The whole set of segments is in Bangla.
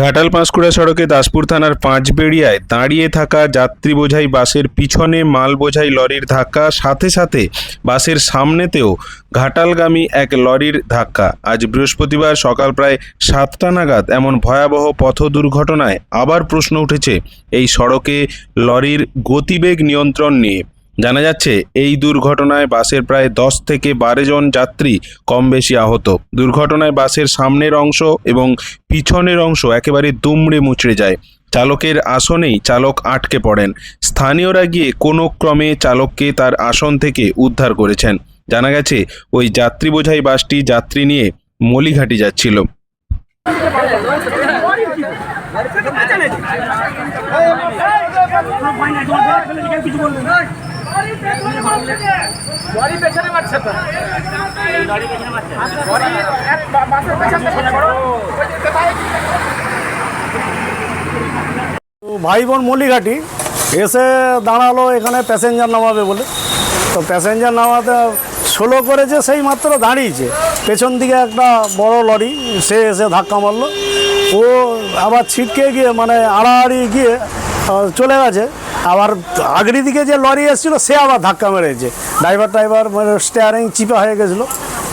ঘাটাল পাঁশকুড়া সড়কে দাসপুর থানার পাঁচবেড়িয়ায় দাঁড়িয়ে থাকা যাত্রী বোঝাই বাসের পিছনে মাল বোঝাই লরির ধাক্কা, সাথে সাথে বাসের সামনেতেও ঘাটালগামী এক লরির ধাক্কা। আজ বৃহস্পতিবার সকাল প্রায় সাতটা নাগাদ এমন ভয়াবহ পথ দুর্ঘটনায় আবার প্রশ্ন উঠেছে এই সড়কে লরির গতিবেগ নিয়ন্ত্রণ নিয়ে। জানা যাচ্ছে এই দুর্ঘটনায় বাসের প্রায় দশ থেকে বারো জন যাত্রী কম বেশি আহত দুর্ঘটনায় বাসের সামনের অংশ এবং পিছনের অংশ একেবারে দুমড়ে মুচড়ে যায় চালকের আসনেই চালক আটকে পড়েন স্থানীয়রা গিয়ে কোনো ক্রমে চালককে তার আসন থেকে উদ্ধার করেছেন জানা গেছে ওই যাত্রী বোঝাই বাসটি যাত্রী নিয়ে মলিঘাটি যাচ্ছিল লরি পেছনে মারছে তো। ভাই বোন মল্লিঘাটি এসে দাঁড়াল এখানে প্যাসেঞ্জার নামাবে বলে। তো প্যাসেঞ্জার নামাতে স্লো করেছে, সেই মাত্র দাঁড়িয়েছে। পেছন দিকে একটা বড় লরি, সে এসে ধাক্কা মারলো। ও আবার ছিটকে গিয়ে মানে আড়াআড়ি গিয়ে চলে গেছে। আবার আগড়ি দিকে যে লরি এসেছিল সে আবার ধাক্কা মেরেছে। ড্রাইভার ড্রাইভার মানে স্টিয়ারিং চিপা হয়ে গেছিল।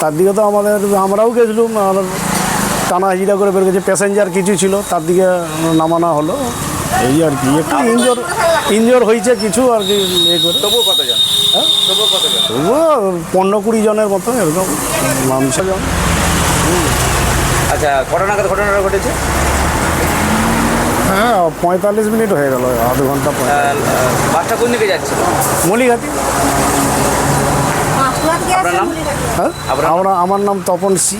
তার দিকে তো আমাদের আমরাও গেছিলাম টানা হিজড়া করে বের গেছে প্যাসেঞ্জার কিছু ছিল তার দিকে নামানো হলো। এই আর কি একটু ইঞ্জোর ইঞ্জোর হয়েছে কিছু আর কি ইয়ে করে। তবুও কতজন? হ্যাঁ? তবুও কতজন? তবুও পনেরো কুড়ি জনের মতো এরকম মানুষ জন আচ্ছা নাগাদ ঘটনাটা ঘটেছে? পঁয়তাল্লিশ মিনিট হয়ে গেল আধ ঘণ্টা পর বাসটা কোন দিকে যাচ্ছে? মলিঘাটি। হ্যাঁ? আমরা আমার নাম তপন সি।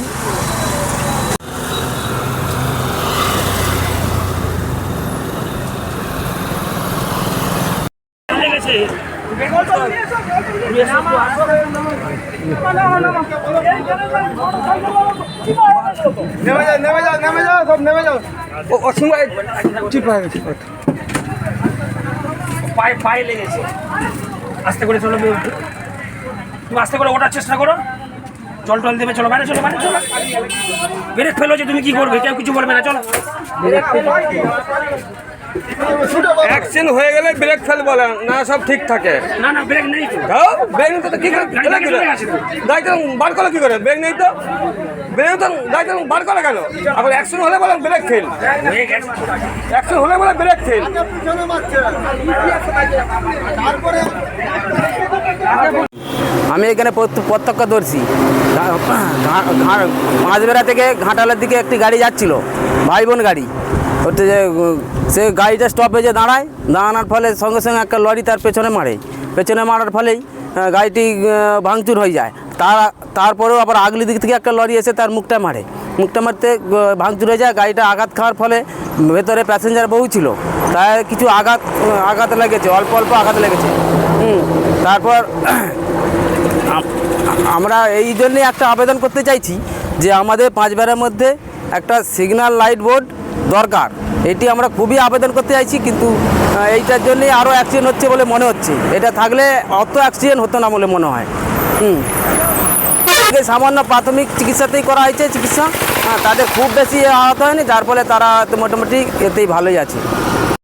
নেমে যাও নেমে যাও নেমে যাও সব নেমে যাও ও অসীমায় ঠিক হয়ে গেছে পায়ে পায়ে লেগেছে। আস্তে করে চলো বেরো। তুমি আস্তে করে ওঠার চেষ্টা করো। জল টল দেবে চলো বাইরে চলো বাইরে চলো। ব্রেক ফেলো যে তুমি কি করবে কেউ কিছু বলবে না চলো। অ্যাক্সিডেন্ট হয়ে গেলে ব্রেক ফেল বলে না সব ঠিক থাকে। না না ব্রেক নেই তো। ব্রেক নেই তো কি করে করে। গাড়িটা বার করল কি করে? ব্রেক নেই তো। ব্রেক তো গাড়িটা বার করে কেন? আবার অ্যাক্সিডেন্ট হলে বলে ব্রেক ফেল। অ্যাক্সিডেন্ট হলে বলে ব্রেক ফেল। আমি এখানে প্রত্য- প্রত্যক্ষদর্শী ঘা- ঘা- ঘা- মাঝবেড়া থেকে ঘাটালের দিকে একটি গাড়ি যাচ্ছিল ভাই বোন গাড়ি। ওতে যে, সে গাড়িটা স্টপেজে দাঁড়ায়, দাঁড়ানোর ফলে সঙ্গে সঙ্গে একটা লরি তার পেছনে মারে। পেছনে মারার ফলেই গাড়িটি ভাঙচুর হয়ে যায়। তার, তারপরেও আবার আগলি দিক থেকে একটা লরি এসে তার মুখটা মারে। মুখটা মারতে ভাঙচুর হয়ে যায়, গাড়িটা আঘাত খাওয়ার ফলে ভেতরে প্যাসেঞ্জার বহু ছিল। তাই কিছু আঘাত আঘাত লেগেছে, অল্প অল্প আঘাত লেগেছে। হুম, তারপর আমরা এই জন্যে একটা আবেদন করতে চাইছি যে আমাদের পাঁচবেড়ার মধ্যে একটা সিগন্যাল লাইট বোর্ড দরকার। এটি আমরা খুবই আবেদন করতে চাইছি, কিন্তু এইটার জন্যই আরও অ্যাক্সিডেন্ট হচ্ছে বলে মনে হচ্ছে। এটা থাকলে অত অ্যাক্সিডেন্ট হতো না বলে মনে হয়। হুম। সামান্য প্রাথমিক চিকিৎসাতেই করা হয়েছে চিকিৎসা। তাদের খুব বেশি আহত হয়নি, যার ফলে তারা মোটামুটি এতেই ভালোই আছে।